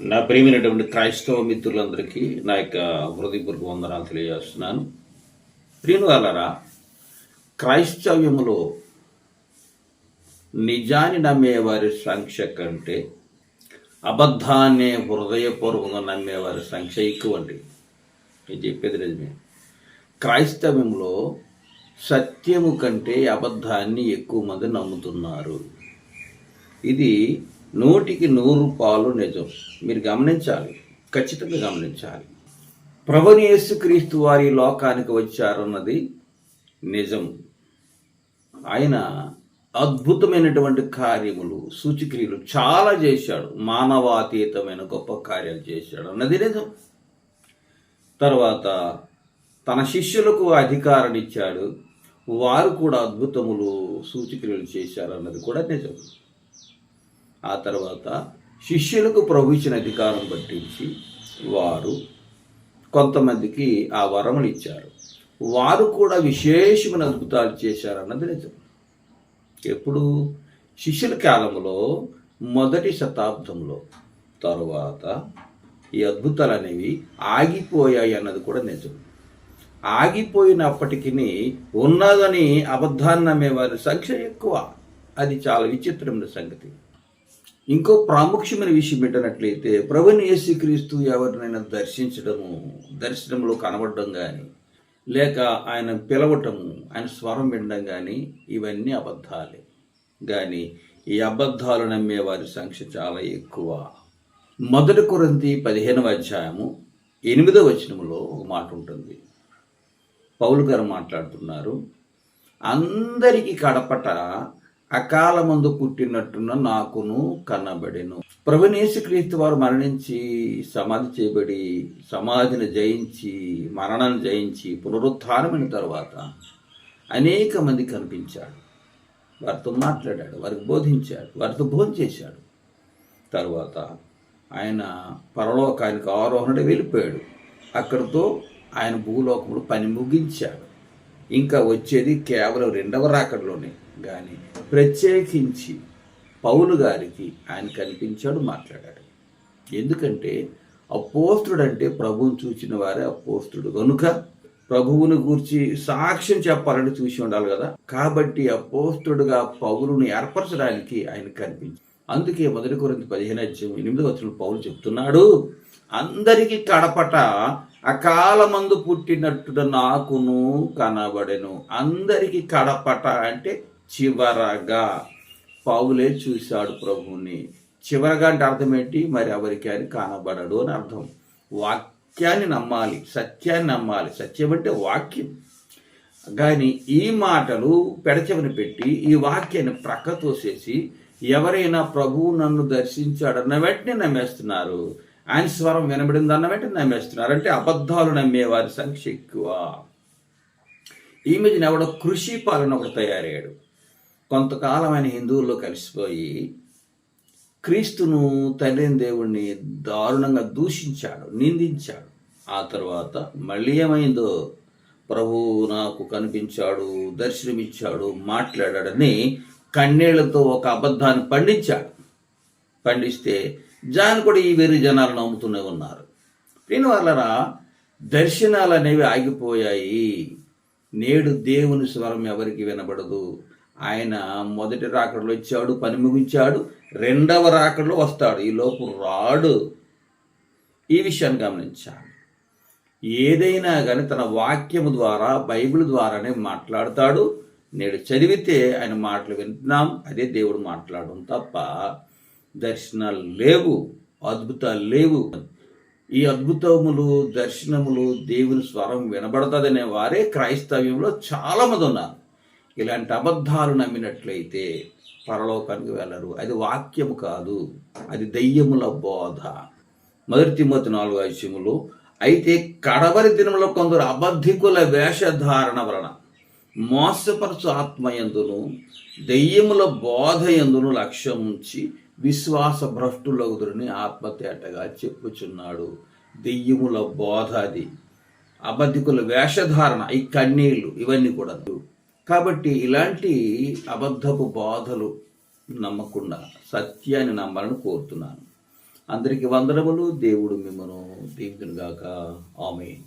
నా ప్రియమైనటువంటి క్రైస్తవ మిత్రులందరికీ నా యొక్క హృదయపూర్వక వందనాలు తెలియజేస్తున్నాను. ప్రియుని క్రైస్తవ్యములో నిజాన్ని నమ్మేవారి సంఖ్య కంటే అబద్ధాన్ని హృదయపూర్వకంగా నమ్మేవారి సంఖ్య ఎక్కువ అండి నేను చెప్పేది నిజమే. క్రైస్తవ్యంలో సత్యము కంటే అబద్ధాన్ని ఎక్కువ మంది నమ్ముతున్నారు. ఇది నూటికి నూరు పాలు నిజం మీరు గమనించాలి. ఖచ్చితంగా గమనించాలి. ప్రభుని యేసుక్రీస్తు వారి లోకానికి వచ్చారన్నది నిజం. ఆయన అద్భుతమైనటువంటి కార్యములు సూచిక్రియలు చాలా చేశాడు. మానవాతీతమైన గొప్ప కార్యాలు చేశాడు అన్నది నిజం. తర్వాత తన శిష్యులకు అధికారాన్ని ఇచ్చాడు. వారు కూడా అద్భుతములు సూచిక్రియలు చేశారు అన్నది కూడా నిజం. ఆ తర్వాత శిష్యులకు ప్రభు ఇచ్చిన అధికారం పట్టించి వారు కొంతమందికి ఆ వరములు ఇచ్చారు. వారు కూడా విశేషమైన అద్భుతాలు చేశారన్నది నిజం. ఎప్పుడు? శిష్యుల కాలంలో మొదటి శతాబ్దంలో. తరువాత ఈ అద్భుతాలు అనేవి ఆగిపోయాయి అన్నది కూడా నిజం. ఆగిపోయినప్పటికీ ఉన్నదని అబద్ధాన్ని నమ్మేవారి సంఖ్య ఎక్కువ. అది చాలా విచిత్రమైన సంగతి. ఇంకో ప్రాముఖ్యమైన విషయం పెట్టినట్లయితే ప్రభుని యేసుక్రీస్తు ఎవరినైనా దర్శించడము దర్శనంలో కనబడడం కానీ లేక ఆయన పిలవటము ఆయన స్వరం వినడం కానీ ఇవన్నీ అబద్ధాలే. కానీ ఈ అబద్ధాలు నమ్మే వారి సంఖ్య చాలా ఎక్కువ. మొదటి కొరంతి పదిహేనవ అధ్యాయము ఎనిమిదవ వచనములో ఒక మాట ఉంటుంది. పౌలు గారు మాట్లాడుతున్నారు అందరికీ కడపట అకాలమందు పుట్టినట్టున్న నాకును కన్నబడెను ప్రభునేసుక్రీస్తు వారు మరణించి సమాధి చేయబడి సమాధిని జయించి మరణాన్ని జయించి పునరుత్థానమైన తర్వాత అనేక మంది కనిపించాడు. వారితో మాట్లాడాడు వారికి బోధించాడు వారితో భోజనం చేశాడు తర్వాత ఆయన పరలోకానికి ఆరోహణుడు వెళ్ళిపోయాడు. అక్కడితో ఆయన భూలోకముడు పని ముగించాడు. ఇంకా వచ్చేది కేవలం రెండవ రాకడలోనే. కానీ ప్రత్యేకించి పౌలు గారికి ఆయన కనిపించాడు మాట్లాడాడు. ఎందుకంటే అపోస్తుడు అంటే ప్రభువుని చూచిన వారే అపోస్తుడు. కనుక ప్రభువుని గూర్చి సాక్ష్యం చెప్పాలని చూసి ఉండాలి కదా. కాబట్టి అపోస్తుడుగా పౌరుని ఏర్పరచడానికి ఆయన కనిపించి అందుకే మొదటి కొరింత పదిహేను అధ్యయం ఎనిమిది వచ్చిన పౌలు చెప్తున్నాడు అందరికీ కడపట అకాలమందు పుట్టినట్టున నాకును కనబడెను. అందరికీ కడపట అంటే చివరగా. పౌలే చూశాడు ప్రభువుని. చివరగా అంటే అర్థం ఏంటి మరి ఎవరికి అని కనబడడు అని అర్థం. వాక్యాన్ని నమ్మాలి సత్యాన్ని నమ్మాలి. సత్యం అంటే వాక్యం. కానీ ఈ మాటలు పెడచెవిని పెట్టి ఈ వాక్యాన్ని ప్రక్కతోసేసి ఎవరైనా ప్రభువు నన్ను దర్శించాడన్న వెంటనే నమ్మేస్తున్నారు. ఆయన స్వరం వినబడింది అన్న వెంటనే నమ్మేస్తున్నారు. అంటే అబద్ధాలు నమ్మేవారి సంఖ్య ఎక్కువ. ఈ మధ్యన ఎవడో కృషి పాలన ఒకడు తయారయ్యాడు. కొంతకాలం ఆయన హిందువుల్లో కలిసిపోయి క్రీస్తును తండ్రిని దేవుణ్ణి దారుణంగా దూషించాడు నిందించాడు. ఆ తర్వాత మళ్ళీ ఏమైందో? ప్రభు నాకు కనిపించాడు దర్శనమిచ్చాడు మాట్లాడాడని కన్నీళ్ళతో ఒక అబద్ధాన్ని పండించాడు. పండిస్తే జాన్ కూడా ఈ వెర్రి జనాలు నమ్ముతూనే ఉన్నారు. దీని వలన దర్శనాలు అనేవి ఆగిపోయాయి. నేడు దేవుని స్వరం ఎవరికి వినబడదు? ఆయన మొదటి రాకడలో వచ్చాడు పని ముగించాడు రెండవ రాకడలో వస్తాడు. ఈ లోపు రాడు. ఈ విషయాన్ని గమనించాలి. ఏదైనా కానీ తన వాక్యము ద్వారా బైబిల్ ద్వారానే మాట్లాడతాడు. నేడు చదివితే ఆయన మాటలు వింటున్నాం అదే దేవుడు మాట్లాడడం తప్ప దర్శనాలు లేవు అద్భుతాలు లేవు. ఈ అద్భుతములు దర్శనములు దేవుని స్వరం వినబడతాదనే వారే క్రైస్తవ్యంలో చాలామంది ఉన్నారు. ఇలాంటి అబద్ధాలు నమ్మినట్లయితే పరలోకానికి వెళ్ళరు. అది వాక్యము కాదు అది దయ్యముల బోధ. మొదటి తిమ్మతి నాలుగు ఐశ్యములు అయితే కడవరి దినములో కొందరు అబద్ధికుల వేషధారణ వలన మోసపరచు ఆత్మయందును దెయ్యముల బోధ ఎందును లక్ష్యం ఉంచి విశ్వాస భ్రష్టులగుదురని ఆత్మతేటగా చెప్పుచున్నాడు. దెయ్యముల బోధ అది. అబద్ధికుల వేషధారణ ఈ కన్నీళ్ళు ఇవన్నీ కూడా. కాబట్టి ఇలాంటి అబద్ధపు బోధలు నమ్మకుండా సత్యాన్ని నమ్మాలని కోరుతున్నాను. అందరికీ వందనములు. దేవుడు మిమ్మను దీవితునుగాక ఆమె